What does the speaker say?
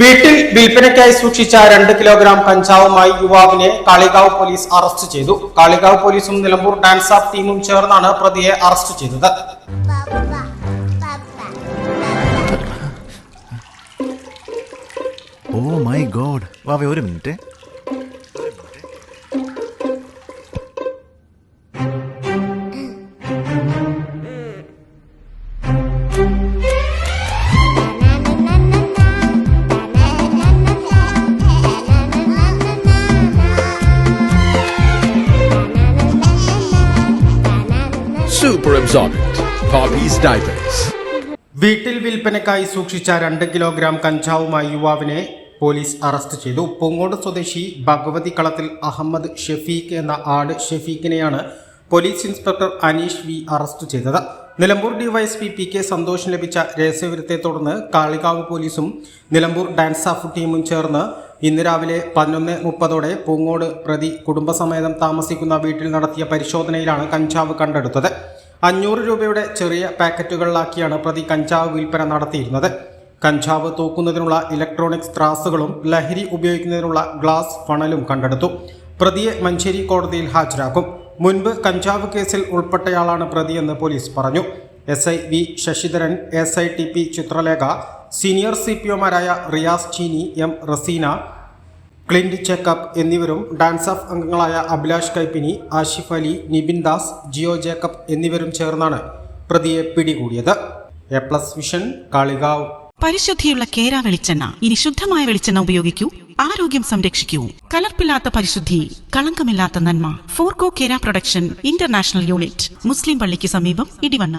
വീട്ടിൽ വിൽപ്പനയ്ക്കായി സൂക്ഷിച്ച രണ്ട് കിലോഗ്രാം കഞ്ചാവുമായി യുവാവിനെ കാളികാവ് പോലീസ് അറസ്റ്റ് ചെയ്തു. കാളികാവ് പോലീസും നിലമ്പൂർ ഡാൻസ് ആപ്പ് ടീമും ചേർന്നാണ് പ്രതിയെ അറസ്റ്റ് ചെയ്തത്. ഓ മൈ ഗോഡ് വാവേ ഒരു minute. Super absorbent. Poppy's diapers. വീട്ടിൽ വിൽപ്പനക്കായി സൂക്ഷിച്ച രണ്ട് കിലോഗ്രാം കഞ്ചാവുമായി യുവാവിനെ പോലീസ് അറസ്റ്റ് ചെയ്തു പൂങ്ങോട് സ്വദേശി ഭഗവതി കളത്തിൽ അഹമ്മദ് ഷെഫീഖ് എന്ന ആട് ഷെഫീഖിനെയാണ് police inspector Aneesh V arrest ചെയ്തത് നിലമ്പൂർ ഡിവൈഎസ്പി പി കെ സന്തോഷിന് ലഭിച്ച രഹസ്യവിവരത്തെ തുടർന്ന് കാളികാവ് പോലീസും നിലമ്പൂർ ഡാൻസ് ഓഫ് ടീമും ചേർന്ന് ഇന്ന് രാവിലെ പതിനൊന്ന് മുപ്പതോടെ പൂങ്ങോട് പ്രതി കുടുംബസമേതം താമസിക്കുന്ന വീട്ടിൽ നടത്തിയ പരിശോധനയിലാണ് കഞ്ചാവ് കണ്ടെടുത്തത്. അഞ്ഞൂറ് രൂപയുടെ ചെറിയ പാക്കറ്റുകളിലാക്കിയാണ് പ്രതി കഞ്ചാവ് വിൽപ്പന നടത്തിയിരുന്നത്. കഞ്ചാവ് തൂക്കുന്നതിനുള്ള ഇലക്ട്രോണിക്സ് ത്രാസുകളും ലഹരി ഉപയോഗിക്കുന്നതിനുള്ള ഗ്ലാസ് ഫണലും കണ്ടെടുത്തു. പ്രതിയെ മഞ്ചേരി കോടതിയിൽ ഹാജരാക്കും. മുൻപ് കഞ്ചാവ് കേസിൽ ഉൾപ്പെട്ടയാളാണ് പ്രതിയെന്ന് പോലീസ് പറഞ്ഞു. S I V Sasidharan S I T P Chithralekha senior C P ഒമാരായ Riyas Cheeni M Razeena ക്ലിൻഡ് ചെക്കപ്പ് എന്നിവരും ഡാൻസ് ഓഫ് അംഗങ്ങളായ അഭിലാഷ് കൈപ്പിനി ആഷിഫ് അലി നിബിൻ ദാസ് ജിയോ ജേക്കബ് എന്നിവരും ചേർന്നാണ് പ്രതിയെ പിടികൂടിയത്. A plus vision Kalikavu. പരിശുദ്ധിയുള്ള Kera വെളിച്ചെണ്ണ ഇനി ശുദ്ധമായ വെളിച്ചെണ്ണ ഉപയോഗിക്കൂ. ആരോഗ്യം സംരക്ഷിക്കൂ. കലർപ്പില്ലാത്ത പരിശുദ്ധി കളങ്കമില്ലാത്ത നന്മ. Forco Kera production international unit മുസ്ലിം പള്ളിക്ക് സമീപം ഇടിവണ്ണ.